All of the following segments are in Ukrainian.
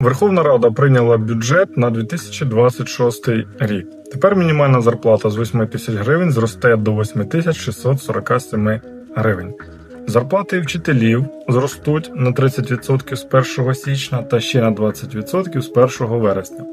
Верховна Рада прийняла бюджет на 2026 рік. Тепер мінімальна зарплата з 8 тисяч гривень зросте до 8647 гривень. Зарплати вчителів зростуть на 30% з 1 січня та ще на 20% з 1 вересня.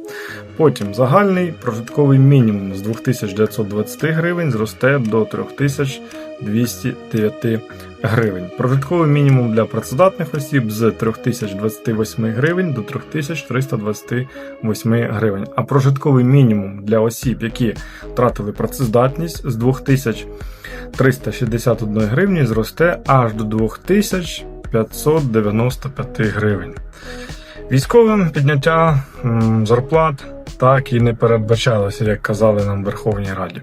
Потім загальний прожитковий мінімум з 2920 гривень зросте до 3209 гривень. Прожитковий мінімум для працездатних осіб з 3028 гривень до 3328 гривень. А прожитковий мінімум для осіб, які втратили працездатність з 2361 гривні зросте аж до 2595 гривень. Військовим підняття зарплат так і не передбачалося, як казали нам в Верховній Раді.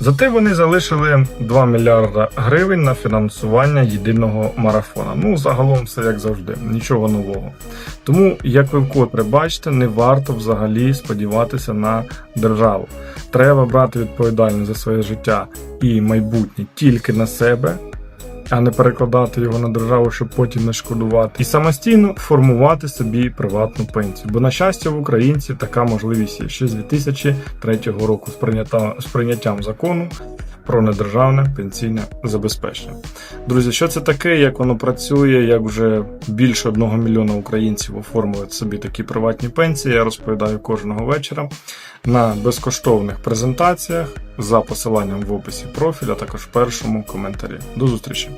Зате вони залишили 2 мільярда гривень на фінансування єдиного марафона. Ну, загалом все як завжди, нічого нового. Тому, як ви вкотре бачите, не варто взагалі сподіватися на державу. Треба брати відповідальність за своє життя і майбутнє тільки на себе, а не перекладати його на державу, щоб потім не шкодувати, і самостійно формувати собі приватну пенсію. Бо, на щастя, в українців така можливість є ще з 2003 року з, прийняттям закону про недержавне пенсійне забезпечення. Друзі, що це таке, як воно працює, як вже більше одного мільйона українців оформлюють собі такі приватні пенсії, я розповідаю кожного вечора на безкоштовних презентаціях за посиланням в описі профіля, також в першому коментарі. До зустрічі!